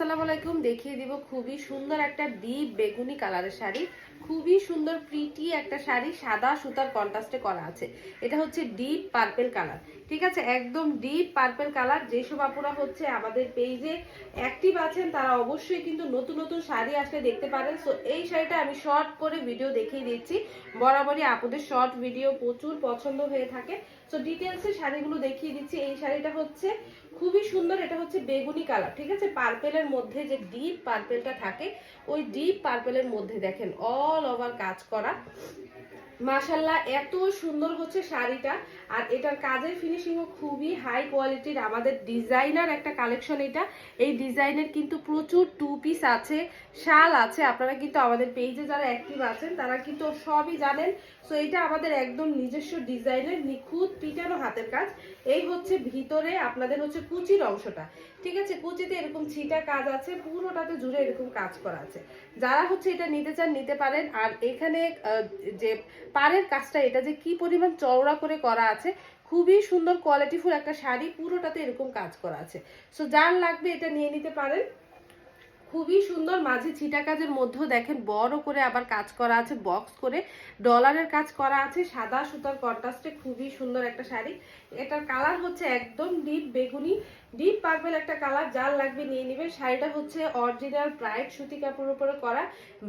আসসালামু আলাইকুম দেখিয়ে দিব খুবই সুন্দর একটা ডিপ বেগুনি কালারের শাড়ি। খুবই সুন্দর প্রিটি একটা শাড়ি, সাদা সুতার কন্ট্রাস্টে করা আছে। এটা হচ্ছে ডিপ পার্পেল কালার ঠিক আছে? একদম ডিপ পার্পেল কালার যেসব আপুরা হচ্ছে আমাদের পেজে অ্যাক্টিভ আছেন, তারা অবশ্যই কিন্তু নতুন নতুন শাড়ি আসলে দেখতে পারেন। সো এই শাড়িটা আমি শর্ট করে ভিডিও দেখিয়ে দিচ্ছি। বরাবরই আপুদের শর্ট ভিডিও প্রচুর পছন্দ হয়ে থাকে। সো ডিটেলসে শাড়িগুলো দেখিয়ে দিচ্ছি। এই শাড়িটা হচ্ছে খুবই সুন্দর, এটা হচ্ছে বেগুনি কালার ঠিক আছে? পার্পেলের মধ্যে যে ডিপ পার্পেলটা থাকে, ওই ডিপ পার্পেলের মধ্যে দেখেন অল ওভার কাজ করা মাশাল্লাহ এত সুন্দর হচ্ছে শাড়িটা। আর এটার কাজের ফিনিশিংও খুবই হাই কোয়ালিটির আমাদের ডিজাইনার একটা কালেকশন এটা। এই ডিজাইনের কিন্তু প্রচুর টু পিস আছে, শাল আছে। আপনারা কিন্তু আমাদের পেজে যারা অ্যাক্টিভ আছেন, তারা কিন্তু সবই জানেন। সো এটা আমাদের একদম নিজস্ব ডিজাইনের নিখুঁত পিটানো হাতের কাজ। এই হচ্ছে ভিতরে আপনাদের হচ্ছে কুচির অংশটা। ঠিক আছে, কুচিতে এরকম ছিটা কাজ আছে, পুরোটাতে জুড়ে এরকম কাজ করা আছে। যারা হচ্ছে এটা নিতে চান, নিতে পারেন। আর এখানে যে পাড়ের কাজটা এটা যে কি পরিমাণ চওড়া করে করা আছে, খুবই সুন্দর কোয়ালিটিফুল একটা শাড়ি, পুরোটাতে এরকম কাজ করা আছে। সো যার লাগবে এটা নিয়ে নিতে পারেন। খুবই সুন্দর। মাঝে ছিটা কাজের মধ্যেও দেখেন বড় করে আবার কাজ করা আছে বক্স করে। ডলারের কাজ করা আছে, সাদা সুতার কন্ট্রাস্টে খুবই সুন্দর একটা শাড়ি। এটার কালার হচ্ছে একদম ডিপ বেগুনি। ডিপ পার্পেল একটা কালার যার লাগবে নিয়ে নেবে শাড়িটা হচ্ছে অরিজিনাল ব্রাইট সুতি কাপড়ের উপরে করা।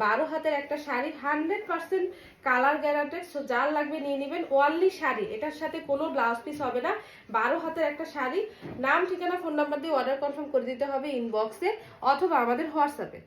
বারো হাতের একটা sari hundred percent colour guaranteed so যার লাগবে নিয়ে নেবেন ওয়ানলি শাড়ি। এটার সাথে কোনো ব্লাউজ পিস হবে না। বারো হাতের একটা শাড়ি। নাম, ঠিকানা ফোন নাম্বার দিয়ে অর্ডার কনফার্ম করে দিতে হবে ইনবক্সে অথবা আমাদের হোয়াটসঅ্যাপে।